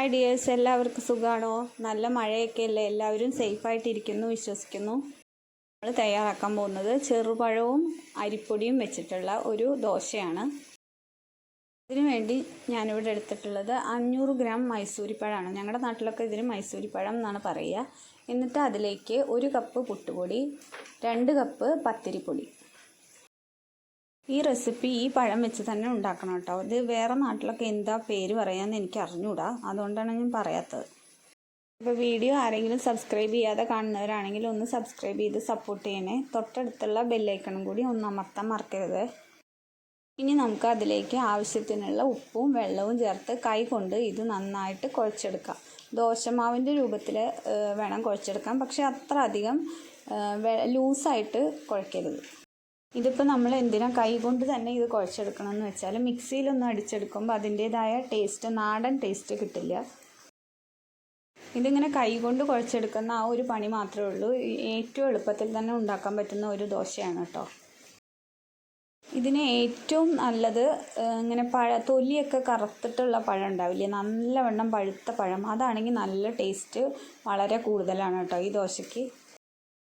Hi dears എല്ലാവർക്കും സുഖമാണോ നല്ല മഴയൊക്കെ അല്ലേ? എല്ലാവരും സേഫായിട്ടിരിക്കുന്നു വിശ്വസിക്കുന്നു. നമ്മൾ തയ്യാറാക്കാൻ പോകുന്നത് ചെറുപഴവും അരിപ്പൊടിയും വെച്ചിട്ടുള്ള ഒരു ദോശയാണ്. ഇതിനു വേണ്ടി ഞാനിവിടെ എടുത്തിട്ടുള്ളത് അഞ്ഞൂറ് ഗ്രാം മൈസൂരിപ്പഴമാണ് ഞങ്ങളുടെ നാട്ടിലൊക്കെ ഇതിന് മൈസൂരിപ്പഴം എന്നാണ് പറയുക. എന്നിട്ട് അതിലേക്ക് ഒരു കപ്പ് പുട്ടുപൊടി രണ്ട് കപ്പ് പത്തിരിപ്പൊടി. ഈ റെസിപ്പി ഈ പഴം വെച്ച് തന്നെ ഉണ്ടാക്കണം കേട്ടോ. ഇത് വേറെ നാട്ടിലൊക്കെ എന്താ പേര് പറയാമെന്ന് എനിക്ക് അറിഞ്ഞൂടാ. അതുകൊണ്ടാണ് ഞാൻ പറയാത്തത്. ഇപ്പോൾ വീഡിയോ ആരെങ്കിലും സബ്സ്ക്രൈബ് ചെയ്യാതെ കാണുന്നവരാണെങ്കിൽ ഒന്ന് സബ്സ്ക്രൈബ് ചെയ്ത് സപ്പോർട്ട് ചെയ്യണേ. തൊട്ടടുത്തുള്ള ബെല്ലൈക്കണും കൂടി ഒന്ന് അമർത്താൻ മറക്കരുത്. ഇനി നമുക്ക് അതിലേക്ക് ആവശ്യത്തിനുള്ള ഉപ്പും വെള്ളവും ചേർത്ത് കൈ കൊണ്ട് ഇത് നന്നായിട്ട് കുഴച്ചെടുക്കാം. ദോശമാവിന്റെ രൂപത്തിൽ വേണം കുഴച്ചെടുക്കാൻ. പക്ഷേ അത്ര അധികം ലൂസായിട്ട് കുഴക്കരുത്. ഇതിപ്പോൾ നമ്മൾ എന്തിനാ കൈകൊണ്ട് തന്നെ ഇത് കുഴച്ചെടുക്കണം എന്ന് വെച്ചാൽ മിക്സിയിലൊന്നും അടിച്ചെടുക്കുമ്പോൾ അതിന്റേതായ ടേസ്റ്റ് നാടൻ ടേസ്റ്റ് കിട്ടില്ല. ഇതിങ്ങനെ കൈകൊണ്ട് കുഴച്ചെടുക്കുന്ന ആ ഒരു പണി മാത്രമേ ഉള്ളൂ. ഏറ്റവും എളുപ്പത്തിൽ തന്നെ ഉണ്ടാക്കാൻ പറ്റുന്ന ഒരു ദോശയാണ് കേട്ടോ ഇതിന് ഏറ്റവും നല്ലത് ഇങ്ങനെ പഴ തൊലിയൊക്കെ കറുത്തിട്ടുള്ള പഴം ഉണ്ടാവില്ലേ? നല്ലവണ്ണം പഴുത്ത പഴം. അതാണെങ്കിൽ നല്ല ടേസ്റ്റ് വളരെ കൂടുതലാണ് കേട്ടോ ഈ ദോശയ്ക്ക്.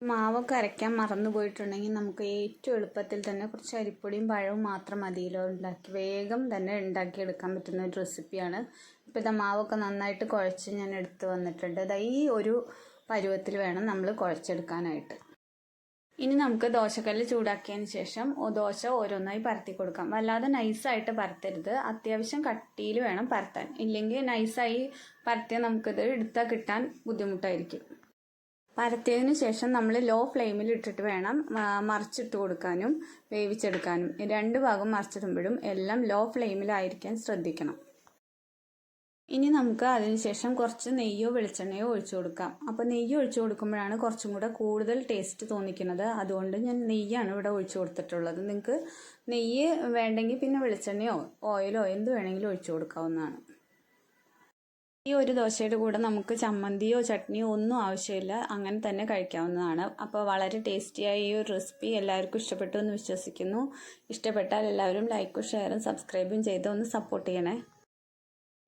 മാവൊക്കെ അരയ്ക്കാൻ മറന്നു പോയിട്ടുണ്ടെങ്കിൽ നമുക്ക് ഏറ്റവും എളുപ്പത്തിൽ തന്നെ കുറച്ച് അരിപ്പൊടിയും പഴവും മാത്രം മതിയല്ലോ ഉണ്ടാക്കി. വേഗം തന്നെ ഉണ്ടാക്കിയെടുക്കാൻ പറ്റുന്ന ഒരു റെസിപ്പിയാണ്. ഇപ്പോൾ ഇതാ മാവൊക്കെ നന്നായിട്ട് കുഴച്ച് ഞാൻ എടുത്തു വന്നിട്ടുണ്ട്. ഇതാ ഈ ഒരു പരുവത്തിൽ വേണം നമ്മൾ കുഴച്ചെടുക്കാനായിട്ട്. ഇനി നമുക്ക് ദോശക്കല്ല് ചൂടാക്കിയതിന് ശേഷം ദോശ ഓരോന്നായി പരത്തി കൊടുക്കാം. വല്ലാതെ നൈസായിട്ട് പരത്തരുത്. അത്യാവശ്യം കട്ടിയിൽ വേണം പരത്താൻ. ഇല്ലെങ്കിൽ നൈസായി പരത്തിയാൽ നമുക്കിത് എടുത്താൽ കിട്ടാൻ ബുദ്ധിമുട്ടായിരിക്കും. പരത്തിയതിന് ശേഷം നമ്മൾ ലോ ഫ്ലെയിമിൽ ഇട്ടിട്ട് വേണം മറിച്ചിട്ട് കൊടുക്കാനും വേവിച്ചെടുക്കാനും. രണ്ട് ഭാഗം മറിച്ചിടുമ്പോഴും എല്ലാം ലോ ഫ്ലെയിമിലായിരിക്കാൻ ശ്രദ്ധിക്കണം. ഇനി നമുക്ക് അതിനുശേഷം കുറച്ച് നെയ്യോ വെളിച്ചെണ്ണയോ ഒഴിച്ചു കൊടുക്കാം. അപ്പോൾ നെയ്യ് ഒഴിച്ചു കൊടുക്കുമ്പോഴാണ് കുറച്ചും കൂടെ കൂടുതൽ ടേസ്റ്റ് തോന്നിക്കുന്നത്. അതുകൊണ്ട് ഞാൻ നെയ്യാണ് ഇവിടെ ഒഴിച്ചു കൊടുത്തിട്ടുള്ളത്. നിങ്ങൾക്ക് നെയ്യ് വേണ്ടെങ്കിൽ പിന്നെ വെളിച്ചെണ്ണയോ ഓയിലോ എന്ത് വേണമെങ്കിലും ഒഴിച്ചു കൊടുക്കാവുന്നതാണ്. ഈ ഒരു ദോശയുടെ കൂടെ നമുക്ക് ചമ്മന്തിയോ ചട്നിയോ ഒന്നും ആവശ്യമില്ല. അങ്ങനെ തന്നെ കഴിക്കാവുന്നതാണ്. അപ്പോൾ വളരെ ടേസ്റ്റിയായ ഈ ഒരു റെസിപ്പി എല്ലാവർക്കും ഇഷ്ടപ്പെട്ടു എന്ന് വിശ്വസിക്കുന്നു. ഇഷ്ടപ്പെട്ടാൽ എല്ലാവരും ലൈക്കും ഷെയറും സബ്സ്ക്രൈബും ചെയ്ത് ഒന്ന് സപ്പോർട്ട് ചെയ്യണേ.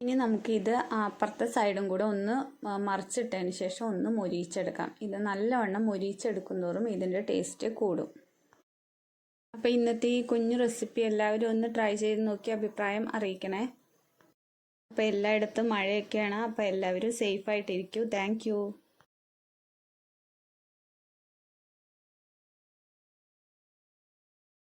ഇനി നമുക്കിത് അപ്പുറത്തെ സൈഡും കൂടെ ഒന്ന് മറിച്ചിട്ടതിന് ശേഷം ഒന്ന് മൊരിയിച്ചെടുക്കാം. ഇത് നല്ലവണ്ണം മൊരിയിച്ചെടുക്കും ഇതിന്റെ ടേസ്റ്റ് കൂടും. അപ്പോൾ ഇന്നത്തെ ഈ കുഞ്ഞു റെസിപ്പി എല്ലാവരും ഒന്ന് ട്രൈ ചെയ്ത് നോക്കി അഭിപ്രായം അറിയിക്കണേ. അപ്പോൾ എല്ലായിടത്തും മഴയൊക്കെയാണ്. അപ്പോൾ എല്ലാവരും സേഫായിട്ടിരിക്കൂ താങ്ക്